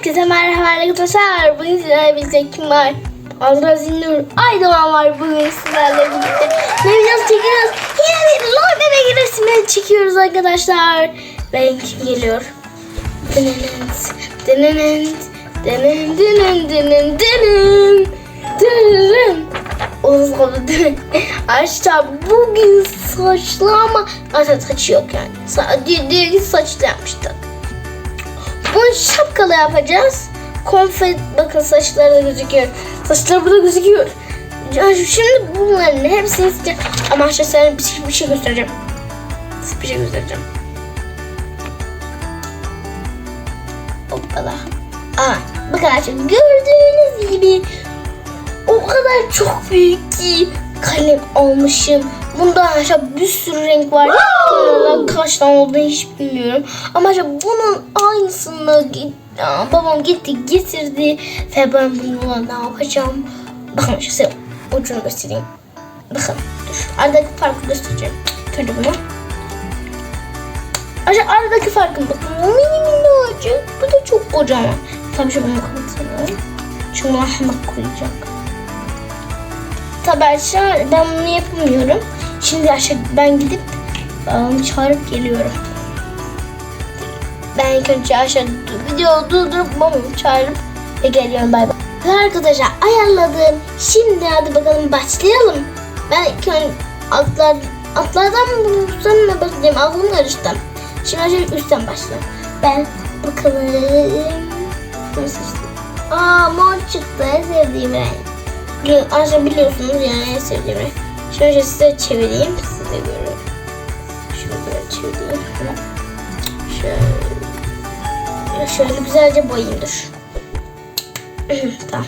Herkese merhaba arkadaşlar. Bugün sizlerle birlikte kim var? Azra Zinnur Aydoğan var bugün sizlerle birlikte. Ne videosu çekiyoruz? Yine bir lor bebek resmi çekiyoruz arkadaşlar. Renk geliyor. Dınınınt, dınınınt, dının dının dının dının, dının. Uzun Arkadaşlar bugün saçlı ama aslında saçı yok yani. Sadece saçlı yapmıştık. Bunu şapkalı yapacağız. Konfet bakın saçları da gözüküyor. Saçları burada gözüküyor. Şimdi bunların hepsini size ama sana bir, şey- bir şey göstereceğim. Bir şey göstereceğim. Hoppala. Aa, bakın arkadaşlar gördüğünüz gibi o kadar çok büyük ki kalem almışım. Bunda aşağı bir sürü renk var. Bunlardan kaç tane olduğunu hiç bilmiyorum. Ama aşağı bunun aynısını babam gitti getirdi ve ben bununla ne yapacağım? Bakın size ucunu göstereyim. Bakın dur. Aradaki farkı göstereceğim. Şöyle bunu. Aşağı aradaki farkın bakın. Mini minnacık. Bu da çok kocaman. Tabii şu bunu kapatalım. Çünkü ahmak koyacak. Tabii ben bunu yapamıyorum. Şimdi aşağı ben gidip babamı çağırıp geliyorum. Ben ilk önce aşağı video durdurup babamı çağırıp ve geliyorum bay bay. Ve arkadaşlar ayarladım. Şimdi hadi bakalım başlayalım. Ben ilk önce atlar, atlardan mı sonra başlayayım. Aklım karıştı. Şimdi aşağı üstten başlayalım. Ben bakalım. Aa mor çıktı. En sevdiğim renk. Ayrıca biliyorsunuz yani en sevdiğim renk. Şimdi size çevireyim. Size göre. Şöyle böyle çevireyim. Şöyle. Şöyle güzelce boyayayım dur. tamam.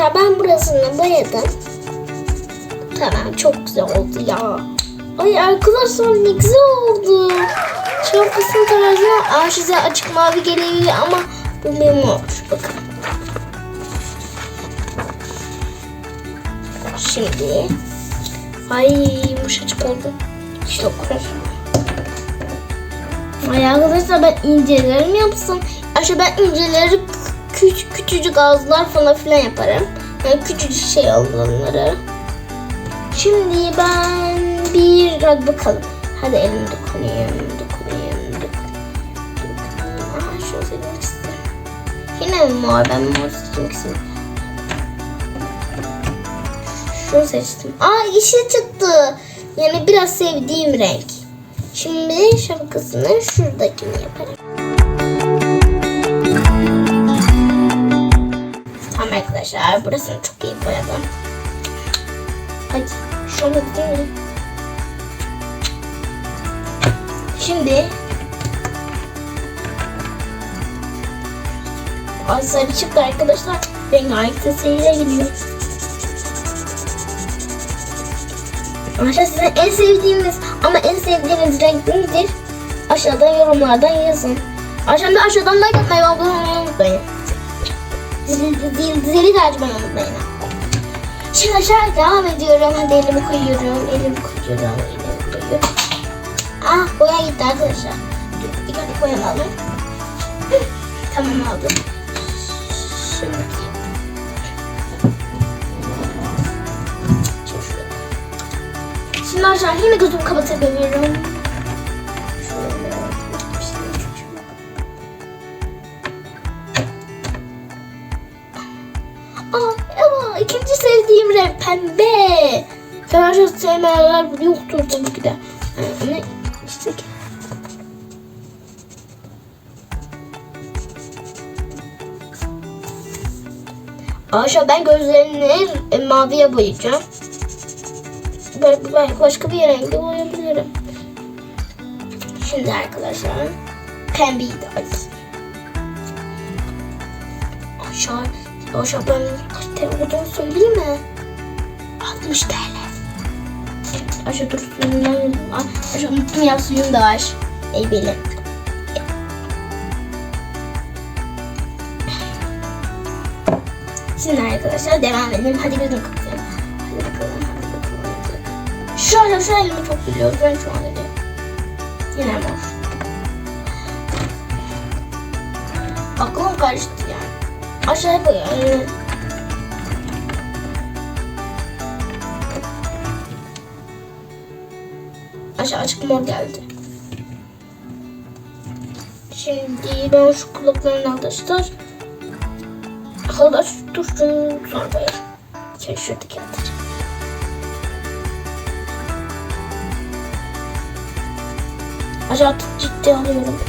Arkadaşlar ben burasını boyadım. Tamam çok güzel oldu ya. Ay arkadaşlar ne güzel oldu. Şapkasının tarzına Aa, size açık mavi geliyor ama bu benim mor. Bakın. Şimdi ay yumuşacık oldu. İşte o kadar. Ay arkadaşlar ben inceleri mi yapsam? Aşağı ben inceleri küçük küçücük ağızlar falan filan yaparım. Yani küçücük şey olanları. Şimdi ben bir hadi bakalım. Hadi elimi dokunayım, dokunayım, dokunayım. Aha şunu seçmek istedim. Yine mi mor? Ben mor seçmek istedim. Şunu seçtim. Aa yeşil çıktı. Yani biraz sevdiğim renk. Şimdi şapkasını şuradakini yaparım. Arkadaşlar burasını çok iyi boyadım. Hadi değil mi? Şimdi Ay sarı çıktı arkadaşlar. Rengarenk sesiyle gidiyor. Arkadaşlar sizin en sevdiğiniz ama en sevdiğiniz renk nedir? Aşağıdan yorumlardan yazın. Aşağıda aşağıdan like atmayı abone olmayı unutmayın. Zili de açmayı unutmayın. Şimdi aşağı devam ediyorum. Hadi elimi koyuyorum. Elimi koyuyorum. Elimi koyuyorum. Ah boya gitti arkadaşlar. Boyayalım. Hı, Tamam aldım. Şimdi Şimdi aşağı yine gözümü. Şöyle. Pembe. Fenerbahçe sevmeyenler yoktur tabii ki de. Yani ne işte ki. Aşağı ben gözlerini e, maviye boyayacağım. Belki, belki başka bir renge boyayabilirim. Şimdi arkadaşlar pembeyi de açayım. Aşağı, aşağı ben kaç TL olduğunu söyleyeyim mi? 60 TL. Aşağı dur suyundan. Aşağı unuttum ya suyum da var. Ey beni. Şimdi arkadaşlar devam edelim. Hadi gözüm kapatayım. Hadi bakalım. Şu an şu elimi çok biliyorum. Ben şu an öyle. Yine mor. Aklım karıştı yani. Aşağıya koyuyorum. Aşağı açık mor geldi. Şimdi ben şu kulaklarını arkadaşlar Arkadaş dursun sonra koyarım. Şöyle atacağım. Aşağı ciddi alıyorum.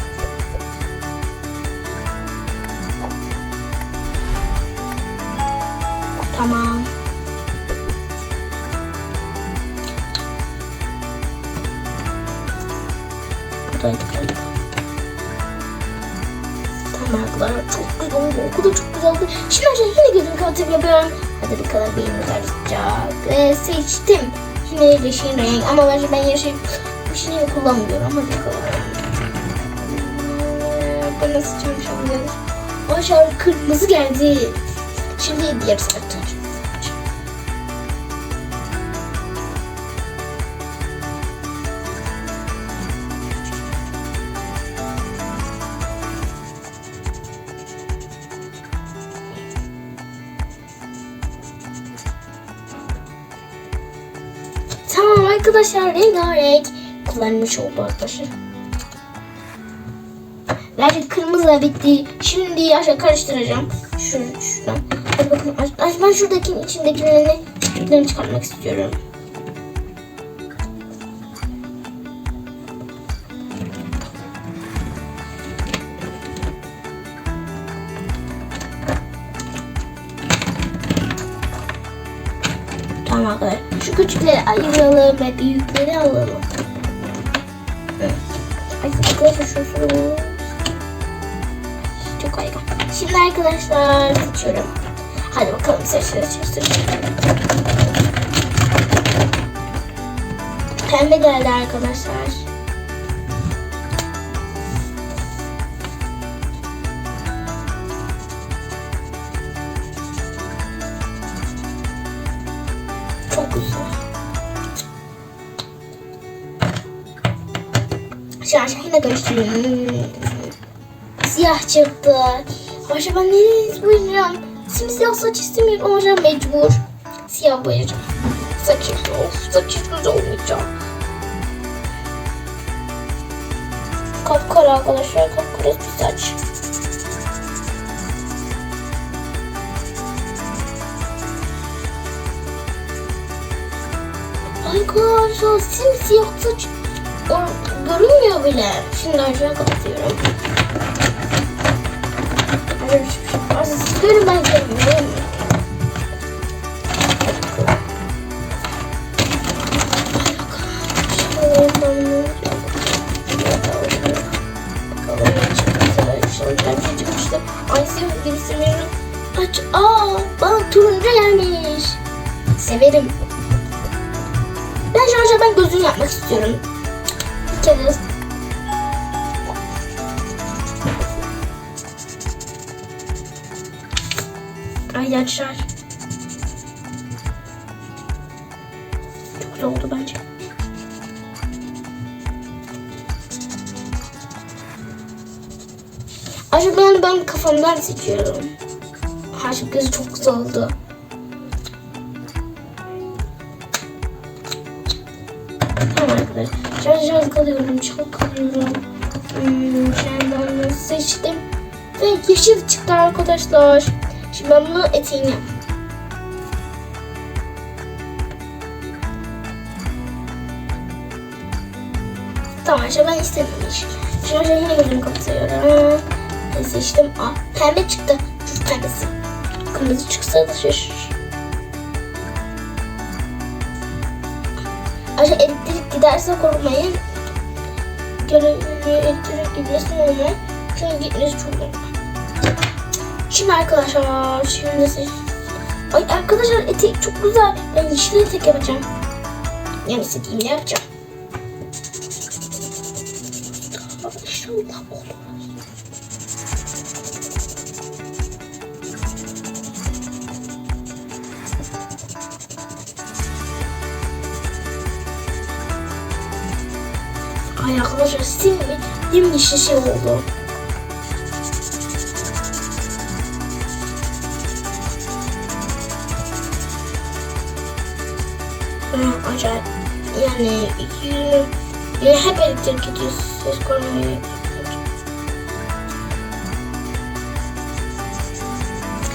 O çok güzel oldu. Şimdi aşağı yine gözümü kapatıp yapıyorum. Hadi bakalım benim karışacak. Ve seçtim. Yine yeşil renk ama bence ben yeşil yeşil kullanmıyorum. Hadi bakalım. Ee, Ben nasıl çalışacağım? Aşağı kırmızı geldi. Şimdi diğer saatler. Arkadaşlar rengarenk kullanmış oldu arkadaşlar. Bence kırmızı da bitti. Şimdi aşağı karıştıracağım. Şu, şuradan. Aç, ben şuradakinin içindekilerini küçüklerini çıkarmak istiyorum. Arkadaşlar. Şu küçükleri ayıralım ve büyükleri alalım. Evet. Ay arkadaşlar şu şu. Çok harika. Şimdi arkadaşlar seçiyorum. Hadi bakalım seçiyoruz seçiyoruz. Pembe geldi arkadaşlar. Yine karıştırıyorum. Siyah çıktı. Başka ben nereye boyayacağım? Simsiyah saç istemiyorum ben mecbur. Siyah boyayacağım. Saç of saç güzel olmayacak. Kapkara arkadaşlar kapkara bir saç. Arkadaşlar simsiyah saç o, görünmüyor bile. Şimdi aşağı kapatıyorum. Görün ben görmüyorum. Ay sevdiğim seviyorum. Aç. Aa, bana turuncu gelmiş. Severim. Ben şu an ben gözünü yapmak istiyorum. Kere. Ay açar. Çok güzel oldu bence. Aşkım ben, kafamdan seçiyorum. Aşkım gözü çok güzel oldu. Tamam arkadaşlar. Şarj çalkalıyorum, çalkalıyorum. Hmm, şimdi ben bunu seçtim. Ve yeşil çıktı arkadaşlar. Şimdi ben bunu eteğine yap. Tamam işte ben istedim. Şimdi ben yine gözümü kapatıyorum. Seçtim? Aa, pembe çıktı. Dur pembesi. Kırmızı çıksa da şaşırır. Ayrıca elektrik giderse korkmayın. Görevli elektrik gitmesin ama çünkü gitmesi çok normal. Şimdi arkadaşlar şimdi siz... Ay arkadaşlar etek çok güzel. Ben yeşil etek yapacağım. Yani istediğimde yapacağım. İnşallah olur. Sim mi? Yemin işi şey oldu. Hı, acayip. Yani yürü, yürü hep elektrik gidiyor. Ses korumayı.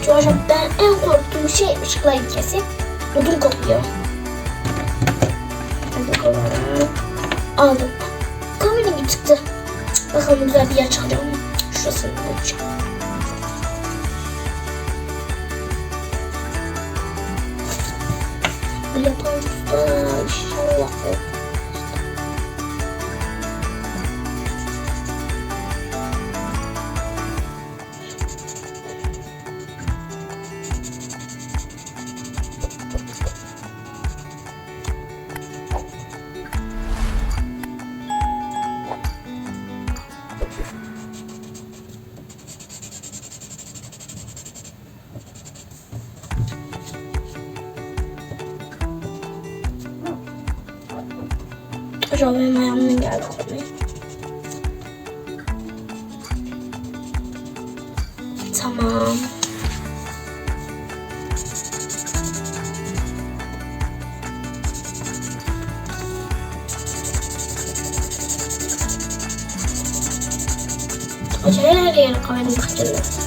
Çocuk ben en korktuğum şey ışıklar gitmesi. Odun kokuyor. Aldım. Bakalım güzel bir yer çıkacak mı? Şurasını bulacağım. Bu yapan usta inşallah Acaba benim ayağımdan geldi konuyu. Tamam. Acaba her yere kaçırdı.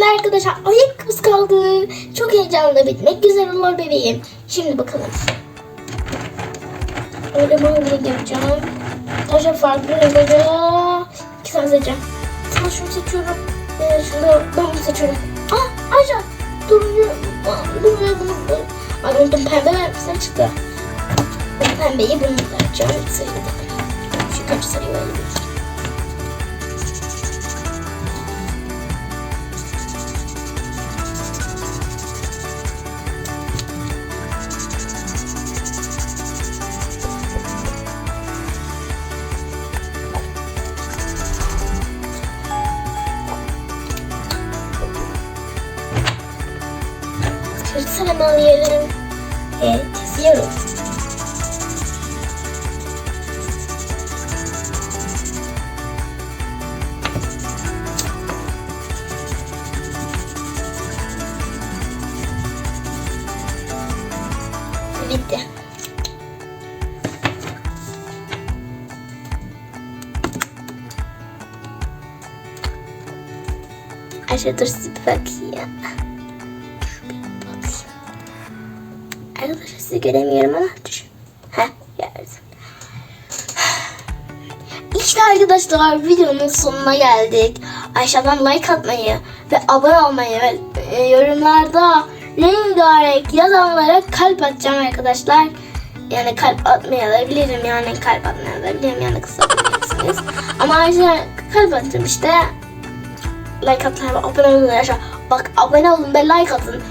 Şimdi arkadaşlar ayakkabısı kaldı. Çok heyecanlı bitmek güzel olur bebeğim. Şimdi bakalım. Öyle mangala yapacağım. Arkadaşlar farklı renkleri. İki tane seçeceğim. Sana şunu seçiyorum. Ee, şunu da ben bunu seçiyorum. Ah Ayşe. Duruyor. Duruyor bunu. Ay unuttum pembe vermişler çıktı. Pembeyi bunu vereceğim. Sayıda. Şu kaç verelim. Kırsalım alıyorum. Evet, kesiyorum. Bitti. Ayşe dur size bir bakayım. Bakayım. Arkadaşlar sizi göremiyorum ama dur. Heh gördüm. İşte arkadaşlar videonun sonuna geldik. Aşağıdan like atmayı ve abone olmayı ve e, yorumlarda rengarenk yazanlara kalp atacağım arkadaşlar. Yani kalp atmayabilirim yani kalp atmayabilirim yani kısabilirsiniz. Ama ayrıca kalp attım işte. Like atmayı abone olun arkadaşlar. Bak abone olun ve like atın.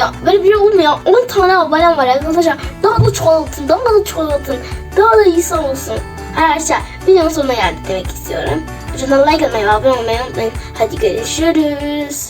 Ya böyle bir şey olmuyor. 10 tane abonem var arkadaşlar. Daha da çoğaltın, daha da çoğaltın. Daha da iyisi olsun. Arkadaşlar videonun sonuna geldik demek istiyorum. Lütfen like atmayı ve abone olmayı unutmayın. Hadi görüşürüz.